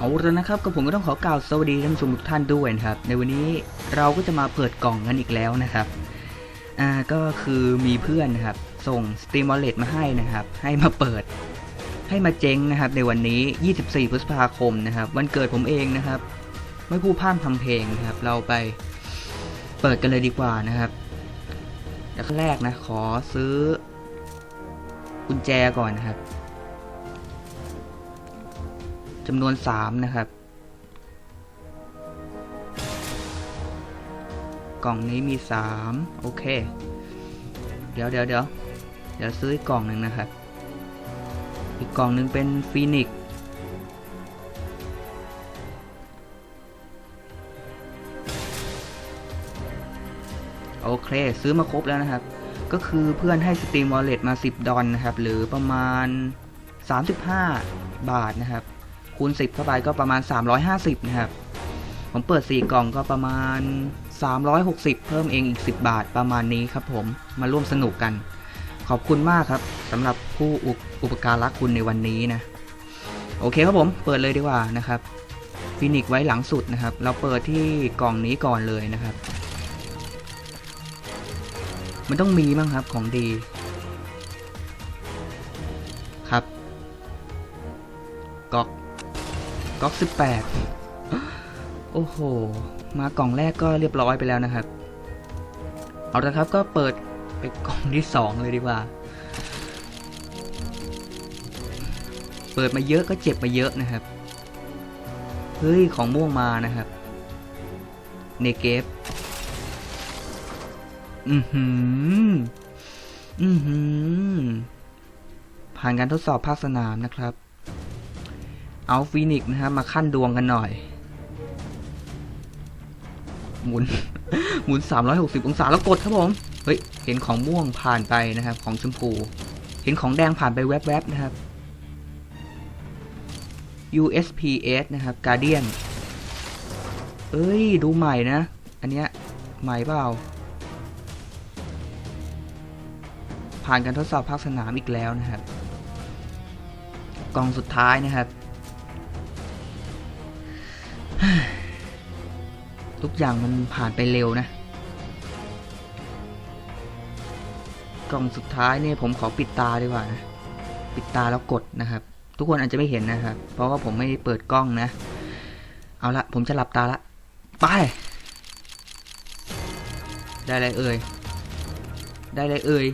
เอาละนะครับก็ผมก็ต้องขอกล่าวสวัสดีท่านผู้ชมทุกท่านด้วยนะครับ ในวันนี้เราก็จะมาเปิดกล่องกันอีกแล้วนะครับ อ่าก็คือมีเพื่อนนะครับ ส่ง Steam Wallet มาให้นะครับ ให้มาเปิด ให้มาเจ๊งนะครับ ในวันนี้ 24 พฤษภาคมนะครับ วันเกิดผมเองนะครับ ไม่พูดพร่ำทำเพลงนะครับ เราไปเปิดกันเลยดีกว่านะครับแล้วขั้นแรกนะขอซื้อกุญแจก่อนนะครับ จำนวน 3 นะครับ กล่องนี้มี 3 โอเค เดี๋ยวเดี๋ยวเดี๋ยวเดี๋ยวซื้ออีกกล่องหนึ่งนะครับ อีกกล่องหนึ่งเป็นฟีนิกซ์โอเค ซื้อมาครบแล้วนะครับ ก็คือเพื่อนให้ Steam Wallet มา 10 ดอลนะครับ หรือประมาณ 35 บาทนะครับ คูณ10 เข้าไปก็ประมาณ 350 นะครับ ผมเปิด 4 กล่องก็ประมาณ 360 เพิ่มเองอีก 10 บาทประมาณนี้ครับผมมาร่วมสนุกกัน ขอบคุณมากครับสำหรับผู้อุปอุปการะคุณในวันนี้นะ โอเคครับผมเปิดเลยดีกว่านะครับฟินิกไว้หลังสุดนะครับ เราเปิดที่กล่องนี้ก่อนเลยนะครับ มันต้องมีบ้างครับของดีครับก๊อก ก๊อกสิบแปดโอ้โห มากล่องแรกก็เรียบร้อยไปแล้วนะครับ เอาละครับก็เปิดไปกล่องที่สองเลยดีกว่า เปิดมาเยอะก็เจ็บมาเยอะนะครับ เฮ้ย ของม่วงมานะครับ เนเกฟอือหือ อือหือ ผ่านการทดสอบภาคสนามนะครับ เอาฟีนิกซ์นะครับมาขั้นดวงกันหน่อย หมุนหมุน 360 องศาแล้วกดครับผม เฮ้ย เห็นของม่วงผ่านไปนะครับ ของชมพู เห็นของแดงผ่านไปแวบๆนะครับ USPS นะครับ Guardian เอ้ย ดูใหม่นะ อันเนี้ยใหม่เปล่า ผ่านการทดสอบภาคสนามอีกแล้วนะครับกล่องสุดท้ายนะครับ ทุกอย่างมันผ่านไปเร็วนะ กล่องสุดท้ายเนี่ยผมขอปิดตาดีกว่านะปิดตาแล้วกดนะครับ ทุกคนอาจจะไม่เห็นนะครับ เพราะว่าผมไม่เปิดกล้องนะ เอาละผมจะหลับตาละ ไป ได้อะไรเอ่ย ได้อะไรเอ่ย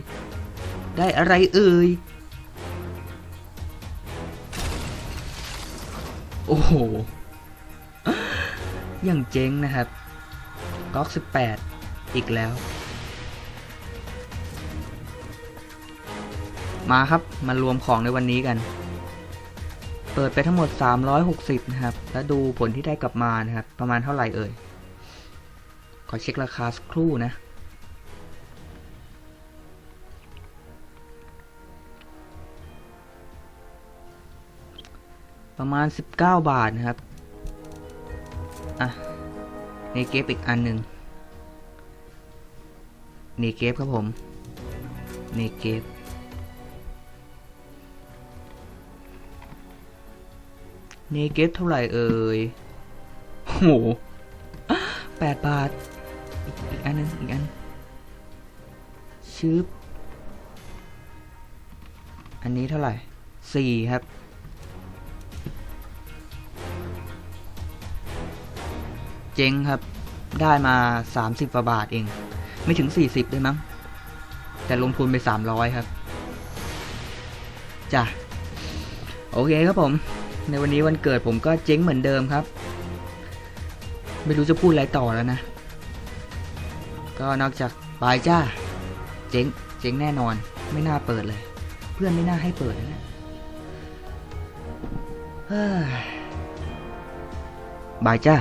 ได้อะไรเอ่ย โอ้โห อยังเจ๊งนะครับก๊อก18 อีกแล้ว มาครับมารวมของในวันนี้กัน เปิดไปทั้งหมด 360 นะครับ แล้วดูผลที่ได้กลับมานะครับ ประมาณเท่าไหร่เอ่ย ขอเช็คราคาสักครู่นะประมาณ 19 บาทนะครับ อะเนเกฟอีกอันหนึ่งเนเกฟครับผมเนเกฟเนเกฟเท่าไหร่เอ่ยโหแปดบาท อีกอีกอันหนึงอีกอันชืบอันนี้เท่าไหร่สี่ครับ เจ๊งครับ ได้มา 30กว่าบาทเอง ไม่ถึง 40ด้วยมั้ง แต่ลงทุนไป 300 ครับ จ้ะ โอเคครับผม ในวันนี้วันเกิดผมก็เจ๊งเหมือนเดิมครับ ไม่รู้จะพูดอะไรต่อแล้วนะ ก็นอกจากบายจ้า เจ๊ง เจ๊งแน่นอน ไม่น่าเปิดเลย เพื่อนไม่น่าให้เปิดนะบายจ้า